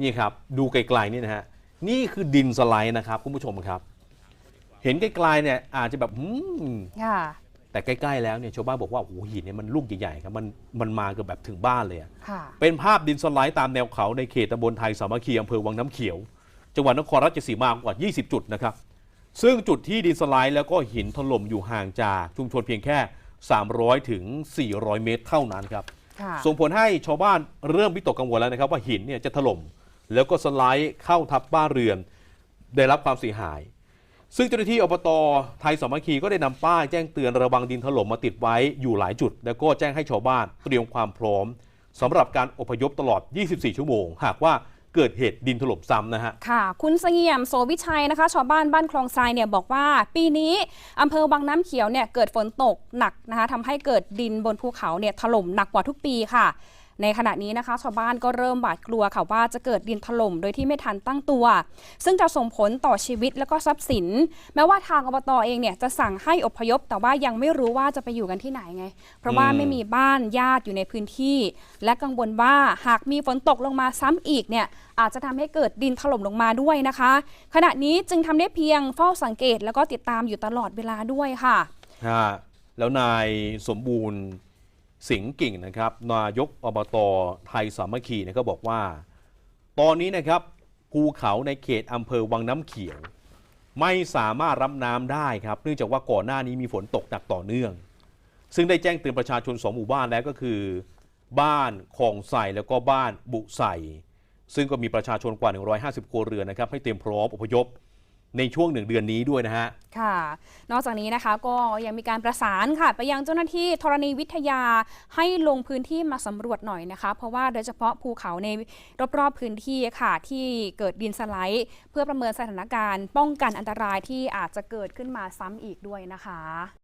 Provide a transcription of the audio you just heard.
นี่ครับดูไกลๆนี่นะฮะนี่คือดินสไลด์นะครับคุณผู้ชมครับ เห็นไกลๆเนี่ยอาจจะแบบหืมค่ะแต่ใกล้ๆแล้วเนี่ยชาวบ้านบอกว่าโอ้โหหินเนี่ยมันลูกใหญ่ๆครับมันมันมาเกือบแบบถึงบ้านเลยอะค่ะ เป็นภาพดินสไลด์ตามแนวเขาในเขตตำบลไทยสามัคคีอำเภอวังน้ำเขียว จังหวัดนครราชสีมากว่า 20 จุดนะครับ ซึ่งจุดที่ดินสไลด์แล้วก็หินถล่มอยู่ห่างจากชุมชนเพียงแค่ 300 ถึง 400 เมตรเท่านั้นครับ ค่ะ ส่งผลให้ชาวบ้านเริ่มวิตกกังวลแล้วนะครับว่าหินเนี่ยจะถล่ม แล้วก็สไลด์เข้าทับบ้านเรือน ได้รับความเสียหาย ซึ่งเจ้าหน้าที่อบตไทยสามัคคีก็ได้นำป้ายแจ้งเตือนระวังดินถล่มมาติดไว้อยู่หลายจุด แล้วก็แจ้งให้ชาวบ้านเตรียมความพร้อมสำหรับการอพยพตลอด 24 ชั่วโมง หากว่าเกิดเหตุดินถล่มซ้ำนะฮะ ค่ะ คุณเสงี่ยมโสวิชัยนะคะ ชาวบ้านบ้านคลองทรายเนี่ยบอกว่า ปีนี้อำเภอวังน้ำเขียวเนี่ยเกิดฝนตกหนักนะคะทำให้เกิดดินบนภูเขาเนี่ยถล่มหนักกว่าทุกปีค่ะ ในขณะนี้นะคะ ชาวบ้านก็เริ่มหวาดกลัวค่ะว่าจะเกิดดินถล่มโดยที่ไม่ทันตั้งตัว ซึ่งจะส่งผลต่อชีวิตและก็ทรัพย์สิน แม้ว่าทางอบตเองเนี่ยจะสั่งให้อพยพ แต่ว่ายังไม่รู้ว่าจะไปอยู่กันที่ไหนไง เพราะว่าไม่มีบ้านญาติอยู่ในพื้นที่ และกังวลว่าหากมีฝนตกลงมาซ้ำอีกเนี่ยอาจจะทำให้เกิดดินถล่มลงมาด้วยนะคะ ขณะนี้จึงทำได้เพียงเฝ้าสังเกตแล้วก็ติดตามอยู่ตลอดเวลาด้วยค่ะฮะแล้วนายสมบูรณ์ สิงห์กิ่งนะครับนายกอบตไทยสามัคคีนี่ยก็บอกว่า ตอนนี้นะครับภูเขาในเขตอำเภอวังน้ำเขียว ไม่สามารถรับน้ำได้ครับ เนื่องจากว่าก่อนหน้านี้มีฝนตกหนักต่อเนื่อง ซึ่งได้แจ้งเตือนประชาชนสองหมู่บ้านแล้วก็คือ บ้านคลองใส่แล้วก็บ้านบุใส่ซึ่งก็มีประชาชนกว่า 150 ครัวเรือนนะครับให้เตรียมพร้อมอพยพ ในช่วงหนึ่งเดือนนี้ด้วยนะฮะ ค่ะ นอกจากนี้นะคะก็ยังมีการประสานค่ะ ไปยังเจ้าหน้าที่ธรณีวิทยาให้ลงพื้นที่มาสำรวจหน่อยนะคะ เพราะว่าโดยเฉพาะภูเขาในรอบๆพื้นที่ค่ะ ที่เกิดดินสไลด์ เพื่อประเมินสถานการณ์ ป้องกันอันตรายที่อาจจะเกิดขึ้นมาซ้ำอีกด้วยนะคะ